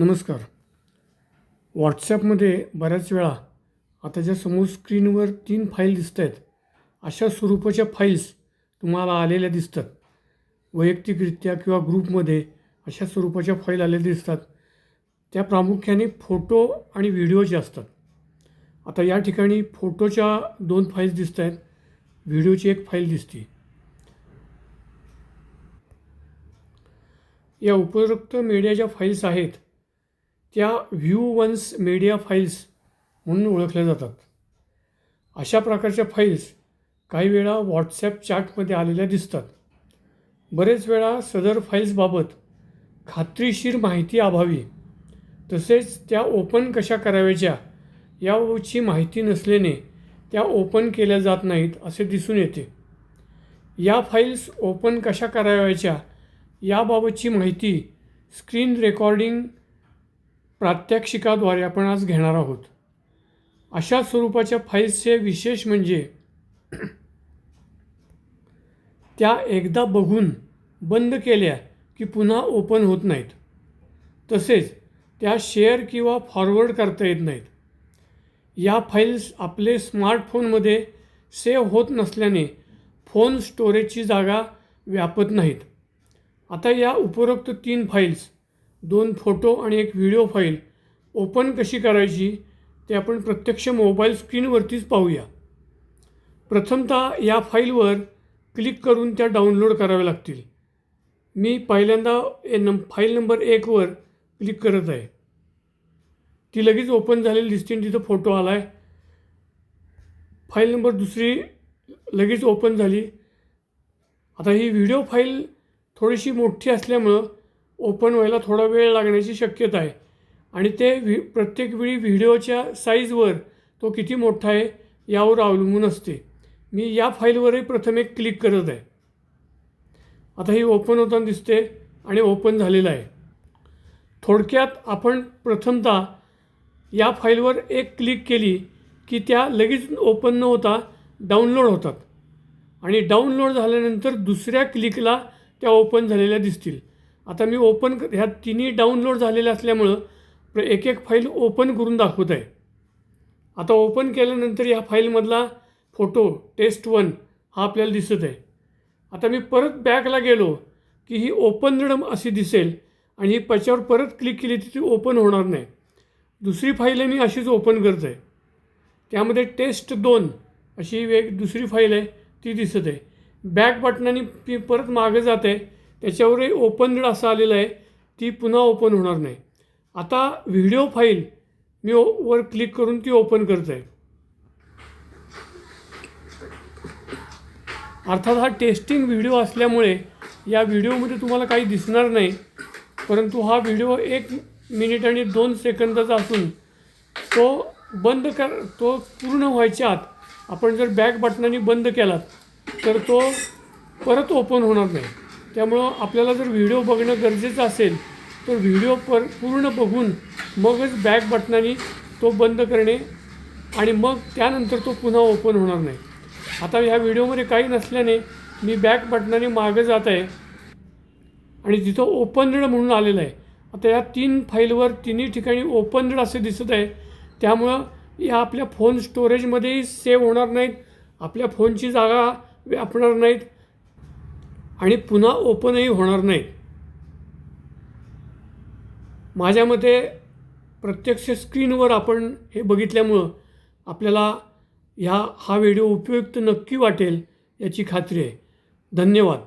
नमस्कार. व्हॉट्सॲपमध्ये बऱ्याच वेळा आता ज्या समोर स्क्रीनवर तीन फाईल दिसत आहेत अशा स्वरूपाच्या फाईल्स तुम्हाला आलेल्या दिसतात. वैयक्तिकरित्या किंवा ग्रुपमध्ये अशा स्वरूपाच्या फाईल आलेल्या दिसतात. त्या प्रामुख्याने फोटो आणि व्हिडिओचे असतात. आता या ठिकाणी फोटोच्या दोन फाईल्स दिसत आहेत व्हिडिओची एक फाईल दिसते. या उपरोक्त मीडिया ज्या फाईल्स आहेत त्या व्ह्यू वन्स मीडिया फाईल्स म्हणून ओळखल्या जातात. अशा प्रकारच्या फाईल्स काही वेळा व्हॉट्सॲप चॅटमध्ये आलेल्या दिसतात. बरेच वेळा सदर फाईल्सबाबत खात्रीशीर माहिती अभावी. तसेच त्या ओपन कशा करावयाच्या याची माहिती नसल्याने त्या ओपन केल्या जात नाहीत असे दिसून येते. या फाईल्स ओपन कशा करावयाच्या याबाबतची माहिती स्क्रीन रेकॉर्डिंग प्रात्यक्षिकाद्वारे आपण आज घेणार आहोत. अशा स्वरूपाच्या फाईल्सचे विशेष म्हणजे त्या एकदा बघून बंद केल्या की पुन्हा ओपन होत नाहीत. तसेच त्या शेअर किंवा फॉरवर्ड करता येत नाहीत. या फाईल्स आपले स्मार्टफोनमध्ये सेव्ह होत नसल्याने फोन स्टोरेजची जागा व्यापत नाहीत. आता या उपरोक्त तीन फाईल्स दोन फोटो आणि एक व्हिडिओ फाईल ओपन कशी करायची ते आपण प्रत्यक्ष मोबाईल स्क्रीनवरतीच पाहूया. प्रथमतः या फाईलवर क्लिक करून त्या डाउनलोड कराव्या लागतील. मी पहिल्यांदा ए नम फाईल नंबर एकवर क्लिक करत आहे. ती लगेच ओपन झालेली दिसते आणि तिथं फोटो आला आहे फाईल नंबर दुसरी लगेच ओपन झाली. आता ही व्हिडिओ फाईल थोडीशी मोठी असल्यामुळं ओपन व्हायला थोडा वेळ लागण्याची शक्यता आहे. आणि ते व्हि प्रत्येक वेळी व्हिडिओच्या साईजवर तो किती मोठा आहे यावर अवलंबून असते. मी या फाईलवरही प्रथम एक क्लिक करत आहे. आता ही ओपन होताना दिसते आणि ओपन झालेलं आहे. थोडक्यात आपण प्रथमतः या फाईलवर एक क्लिक केली की त्या लगेच ओपन न होता डाउनलोड होतात. आणि डाउनलोड झाल्यानंतर दुसऱ्या क्लिकला त्या ओपन झालेल्या दिसतील. आता मी ओपन ह्या तिन्ही डाउनलोड झालेल्या असल्यामुळं एक एक फाईल ओपन करून दाखवत आहे. आता ओपन केल्यानंतर या फाईलमधला फोटो टेस्ट वन हा आपल्याला दिसत आहे. आता मी परत बॅकला गेलो की ही ओपन अशी दिसेल आणि ही त्याच्यावर परत क्लिक केली तर ती ओपन होणार नाही. दुसरी फाईल आहे मी अशीच ओपन करत आहे. त्यामध्ये टेस्ट दोन अशी वेग दुसरी फाईल आहे ती दिसत आहे. बॅक बटनाने ती परत मागे जात आहे. त्याच्यावरही ओपन असं आलेलं आहे. ती पुन्हा ओपन होणार नाही. आता व्हिडिओ फाईल मी ओ वर क्लिक करून ती ओपन करत आहे अर्थात हा टेस्टिंग व्हिडिओ असल्यामुळे या व्हिडिओमध्ये तुम्हाला काही दिसणार नाही. परंतु हा व्हिडिओ एक मिनिट आणि दोन सेकंदाचा असून तो बंद कर तो पूर्ण व्हायच्या आत आपण जर बॅक बटनाने बंद केलात तर तो परत ओपन होणार नाही. त्यामुळं आपल्याला जर व्हिडिओ बघणं गरजेचं असेल तर व्हिडिओ पर पूर्ण बघून मगच बॅक बटनाने तो बंद करणे आणि मग त्यानंतर तो पुन्हा ओपन होणार नाही. आता ह्या व्हिडिओमध्ये काही नसल्याने मी बॅक बटनाने मागं जात आहे. आणि तिथं ओपनड म्हणून आलेलं आहे आता या तीन फाईलवर तिन्ही ठिकाणी ओपनड असे दिसत आहे. त्यामुळं या आपल्या फोन स्टोरेजमध्येही सेव्ह होणार नाहीत. आपल्या फोनची जागा व्यापणार नाहीत. आणि पुन्हा ओपनही होणार नाही. माझ्या मते प्रत्यक्ष स्क्रीनवर आपण हे बघितल्यामुळं आपल्याला ह्या हा व्हिडिओ उपयुक्त नक्की वाटेल याची खात्री आहे. धन्यवाद.